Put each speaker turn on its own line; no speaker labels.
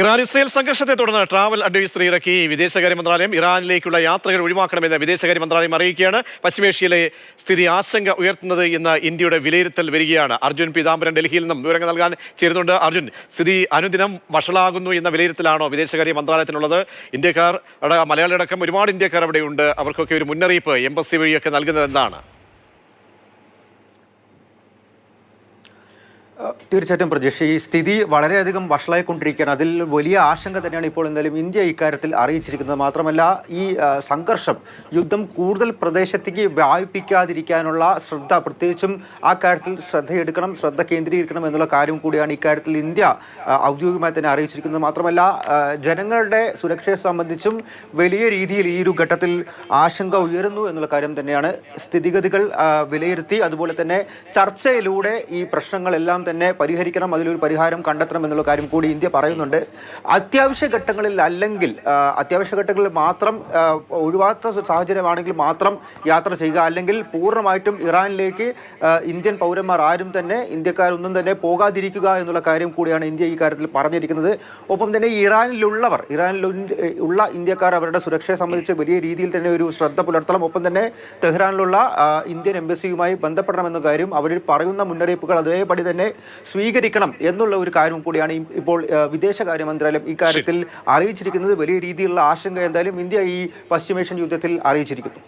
Iran Israel സംഘർഷത്തെ തുടർന്ന് travel advisory ഇറക്കി വിദേശകാര്യ മന്ത്രാലയം ഇറാനിലേക്കുള്ള യാത്രകൾ ഒഴിവാക്കണമെന്ന് വിദേശകാര്യ മന്ത്രാലയം അറിയിക്കുകയാണ്. പശ്ചിമേഷ്യയിലെ സ്ഥിതി ആശങ്ക ഉയർത്തുന്നത് എന്ന ഇന്ത്യയുടെ വിലയിരുത്തൽ വരികയാണ്. അർജുൻ പീതാംബരൻ ഡൽഹിയിൽ നിന്നും വിവരങ്ങൾ നൽകാൻ ചേരുന്നുണ്ട്. അർജുൻ സ്ഥിതി അനുദിനം വഷളാകുന്നു എന്ന വിലയിരുത്തലാണോ വിദേശകാര്യ മന്ത്രാലയത്തിനുള്ളത്? ഇന്ത്യക്കാർ മലയാളിയടക്കം ഒരുപാട് ഇന്ത്യക്കാർ അവിടെയുണ്ട്. അവർക്കൊക്കെ ഒരു മുന്നറിയിപ്പ് എംബസി വഴിയൊക്കെ നൽകുന്നത് എന്താണ്
തീർച്ചയായിട്ടും പ്രജേഷ് ഈ സ്ഥിതി വളരെയധികം വഷളായിക്കൊണ്ടിരിക്കുകയാണ്. അതിൽ വലിയ ആശങ്ക തന്നെയാണ് ഇപ്പോൾ എന്തായാലും ഇന്ത്യ ഇക്കാര്യത്തിൽ അറിയിച്ചിരിക്കുന്നത്. മാത്രമല്ല ഈ സംഘർഷം യുദ്ധം കൂടുതൽ പ്രദേശത്തേക്ക് വ്യാപിപ്പിക്കാതിരിക്കാനുള്ള ശ്രദ്ധ പ്രത്യേകിച്ചും ആ കാര്യത്തിൽ ശ്രദ്ധയെടുക്കണം ശ്രദ്ധ കേന്ദ്രീകരിക്കണം എന്നുള്ള കാര്യം കൂടിയാണ് ഇക്കാര്യത്തിൽ ഇന്ത്യ ഔദ്യോഗികമായി തന്നെ അറിയിച്ചിരിക്കുന്നത്. മാത്രമല്ല ജനങ്ങളുടെ സുരക്ഷയെ സംബന്ധിച്ചും വലിയ രീതിയിൽ ഈ ഒരു ഘട്ടത്തിൽ ആശങ്ക ഉയരുന്നു എന്നുള്ള കാര്യം തന്നെയാണ് സ്ഥിതിഗതികൾ വിലയിരുത്തി. അതുപോലെ തന്നെ ചർച്ചയിലൂടെ ഈ പ്രശ്നങ്ങളെല്ലാം തന്നെ പരിഹരിക്കണം അതിലൊരു പരിഹാരം കണ്ടെത്തണം എന്നുള്ള കാര്യം കൂടി ഇന്ത്യ പറയുന്നുണ്ട്. അത്യാവശ്യ ഘട്ടങ്ങളിൽ അല്ലെങ്കിൽ അത്യാവശ്യ ഘട്ടങ്ങളിൽ മാത്രം ഒഴിവാത്ത സാഹചര്യമാണെങ്കിൽ മാത്രം യാത്ര ചെയ്യുക. അല്ലെങ്കിൽ പൂർണമായിട്ടും ഇറാനിലേക്ക് ഇന്ത്യൻ പൗരന്മാർ ആരും തന്നെ ഇന്ത്യക്കാരൊന്നും തന്നെ പോകാതിരിക്കുക എന്നുള്ള കാര്യം കൂടിയാണ് ഇന്ത്യ ഈ കാര്യത്തിൽ പറഞ്ഞിരിക്കുന്നത്. ഒപ്പം തന്നെ ഇറാനിലുള്ളവർ ഇറാനിൽ ഉള്ള ഇന്ത്യക്കാർ അവരുടെ സുരക്ഷയെ സംബന്ധിച്ച് വലിയ രീതിയിൽ തന്നെ ഒരു ശ്രദ്ധ പുലർത്തണം. ഒപ്പം തന്നെ തെഹ്റാനിലുള്ള ഇന്ത്യൻ എംബസിയുമായി ബന്ധപ്പെടണമെന്ന കാര്യം അവർ പറയുന്ന മുന്നറിയിപ്പുകൾ അതേപടി തന്നെ സ്വീകരിക്കണം എന്നുള്ള ഒരു കാര്യം കൂടിയാണ് ഈ- ഇപ്പോൾ വിദേശകാര്യ മന്ത്രാലയം ഇക്കാര്യത്തിൽ അറിയിച്ചിരിക്കുന്നത് വലിയ രീതിയിലുള്ള ആശങ്ക എന്തായാലും ഇന്ത്യ ഈ പശ്ചിമേഷ്യൻ യുദ്ധത്തിൽ അറിയിച്ചിരിക്കുന്നു.